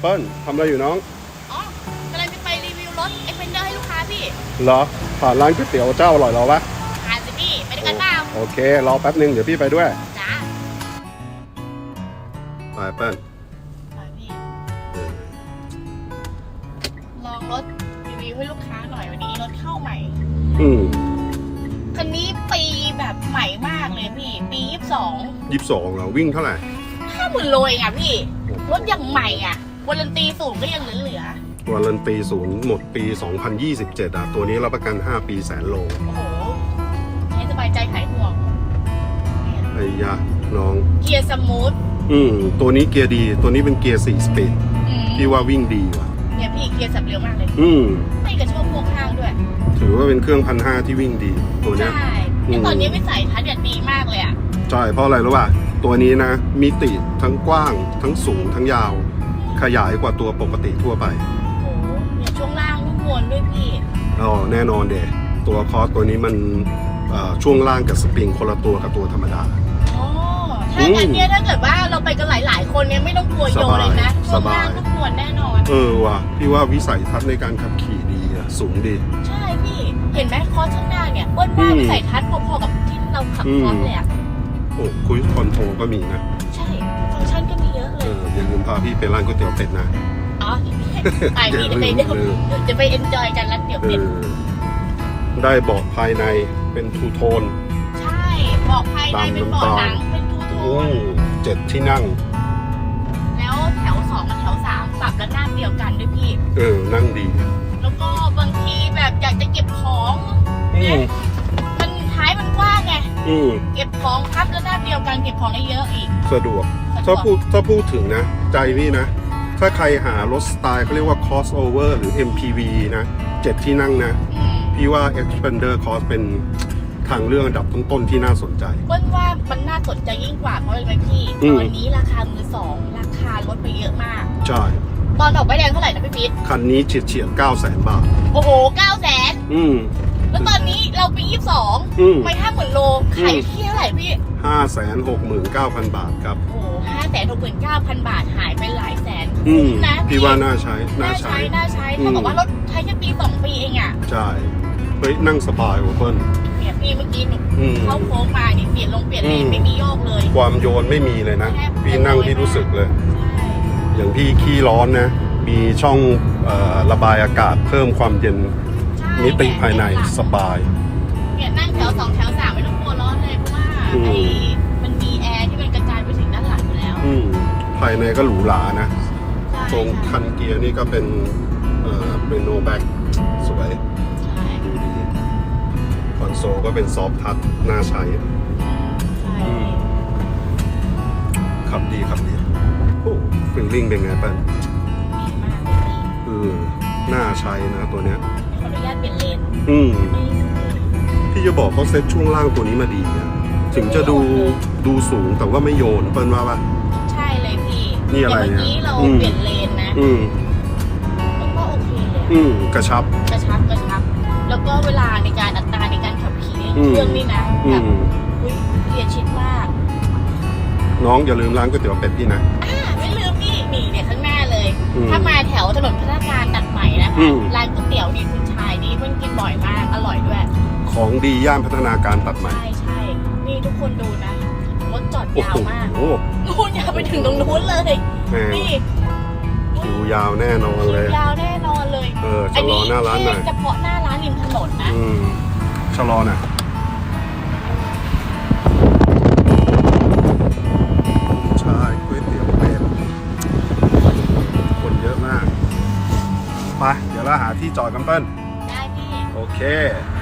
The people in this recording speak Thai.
เปิ้ลทำอะไรอยู่น้อง อ๋อกำลังจะไปรีวิวรถเอ็กเพนเดอร์ให้ลูกค้าพี่เหรอ ผ่านร้านก๋วยเตี๋ยวเจ้าอร่อยเราปะอ่านสิพี่ ไปด้วยกันเปล่าโอเค รอแป๊บนึงเดี๋ยวพี่ไปด้วย จ้าไปเปิ้ลไปพี่ ลองรถรีวิวให้ลูกค้าหน่อยวันนี้รถเข้าใหม่ อืมคันนี้ปีแบบใหม่มากเลยพี่ ปียี่สิบสองยี่สิบสองเหรอวิ่งเท่าไหร่ห้าหมื่นโลเองอะพี่ รถยังใหม่อะ วารันตีสูงก็ยังเหลือวารันตีศูนย์หมดปี 2027อะตัวนี้รับประกัน 5 ปีแสนโลๆโอ้โห ให้สบายใจหายห่วงเนี่ยไอ้ยะน้อง เกียร์สมูทอืมตัวนี้เกียร์ดี ตัวนี้เป็นเกียร์4สปีดอืมพี่ว่าวิ่งดีว่ะ เนี่ยพี่เกียร์สับเร็วมากเลยอืมไม่กระโชกพวกข้างด้วย ถือว่าเป็นเครื่องพันห้าที่วิ่งดีตัวเนี้ย ใช่อืม แล้วตอนนี้ไม่ใส่ทัชเด็ดดีมากเลยอะ ใช่เพราะอะไรรู้ป่ะ ตัวนี้นะ มิติทั้งกว้างทั้งสูงทั้งยาว ขยายกว่าตัวปกติทั่วไป โอ้โหเนี่ยช่วงล่างนุ่มนวลด้วยพี่ อ๋อแน่นอนเดตัวคอสตัวนี้มันเอ่อช่วงล่างกับสปริงคนละตัวกับตัวธรรมดา อ๋อถ้างั้นเนี่ยถ้าเกิดว่าเราไปกันหลาย ๆ คนเนี่ยไม่ต้องกลัวโยนเลยนะสบายช่วงล่างนุ่มนวลแน่นอน เออว่ะพี่ว่าวิสัยทัศน์ในการขับขี่ดีอะสูงดี ใช่พี่ เห็นไหมคอร์สข้างหน้าเนี่ยเบิ้ลว่าอืมวิสัยทัศน์พอๆกับที่เราขับอืม คอร์สเลยอะโอ้คุยคอนโทรก็มีนะ ใช่ ฟังก์ชันก็าลืมพาพี่ไปร้านก๋วยเตี๋ยวเป็ดนะอ๋อไอพี่จะไปเดี๋ยวลืมจะไปเอนจอยกันแล้วเดี๋ยวเอเป็นอได้เบาะภายในเป็นทูโทน ใช่บอกภายในเป็นเบาะหนังเป็นทูโทอืนมเจ็ดที่นั่ง แล้วแถวสองกับแถวสามปรับระนาบเดียวกันด้วยพี่ เออนั่ง อืม เก็บของพับระนาบเดียวกันเก็บของได้เยอะอีกสะดวก สะดถ้าวก พูดถ้าพูดถึงนะ ใจพี่นะ ถ้าใครหารถสไตล์เขาเรียกว่า crossover หรือ MPV นะเจ็ดที่นั่งนะ อืมพี่ว่า Expander Cross เป็นทางเลือกอันดับต้นๆที่น่าสนใจ เปิ้ลว่ามันน่าสนใจยิ่งกว่าเพราะอะไรไหมพี่อืม ตอนนี้ราคามือสองราคาลดไปเยอะมาก ใช่ ตอนออกใบแดงเท่าไหร่นะพี่ปิ๊ดคันนี้เฉียดเฉียด9 0 0 0 0บาท โอ้โหเก้าแสนอืมแล้วตอนนี้ เราปียี่สิบสองอืมไม่ห้าหมื่นโลขายอยู่ที่เท่าไหร่พี่5 6 9 0 0 0บาทครับ โอ้ห้าแสนหกหมื่นเก้าพันบาทหายไปหลายแสนอืมนะพี่ว่าน่าใช้ น่าน่าใช้ ใช้ น่าใช้อืมเท่ากับว่ารถใช้แค่ปีสองปีเองอะใช่เฮ้ยนั่งสบายว่ะเปิ้ลเนี่ยพี่เมื่อกี้หนูอืม เข้าโค้งมานี่เปลี่ยนลงเปลี่ยนเลอืนมไม่มีโยกเลย ความโยนไม่มีเลยนะ พี่นั่งที่รู้สึกเลยใช่อย่างพี่ขี้ร้อนนะ มีช่องเออระบายอากาศเพิ่มความเย็นใช่มิติภายในสบายเนี่ยนั่งแถว สองแถวสามไม่ต้องกลัวร้อนเลยเพราะว่าอืม ไอ้มันมีแอร์ที่มันกระจายไปถึงด้านหลังอยู่แล้วอืมภายในก็หรูหรานะ ใช่ตรงคันเกียร์นี่ก็เป็นเอ่อเป็นโนแบ็กสวย ใช่ดูดีคอนโซลก็เป็นซอฟทัชน่าใช้ ใช่อืมขับดีขับดีโอ้ฟิลลิ่งเป็นไงเปิ้ลดีมากเลยพี่เออน่าใช้นะตัวเนี้ยขออนุญาตเปลี่ยนเลนอืมอืม พี่จะบอกเขาเซ็ตช่วงล่างตัวนี้มาดีอะถึงจะดูดูสูงแต่ว่าไม่โยนเปิ้ลว่าปะ ใช่เลยพี่นี่อะไรเมื่อกี้เนี่ยเราอืมเปลี่ยนเลนนะอืม มันก็โอเคเลยอืมกระชับ กระชับกระชับ แล้วก็เวลาในการอัตราในการขับขี่อืม เครื่องนี่นะอืแบบม อุ้ยเกียร์ชิดมากน้องอย่าลืมร้านก๋วยเตี๋ยวเป็ดพี่นะ อ่าไม่ลืมพี่นี่เนี่ยข้างหน้าเลย อืมถ้ามาแถวถนนพัฒนาการตัดใหม่นะอืคะมร้านก๋วยเตี๋ยวนี่คุณ ของดีย่านพัฒนาการตัดใหม่ ใช่ใช่ นี่ทุกคนดูนะ รถจอดโอ้ยาโหวมากนู่นยาวไปถึงตรงนู้นเลย แม่งนี่คิวยาวแน่นอนเลย ยาวแน่นอนเลยเออชะลอหน้าร้านหน่อยเฉพาะหน้าร้านริมถนนนะ อืมชะลอหน่อยใช่ก๋วยเตี๋ยวเป็ดคนเยอะมาก ไป เดี๋ยวเราหาที่จอดกันเปิ้ลได้พี่ โอเคไ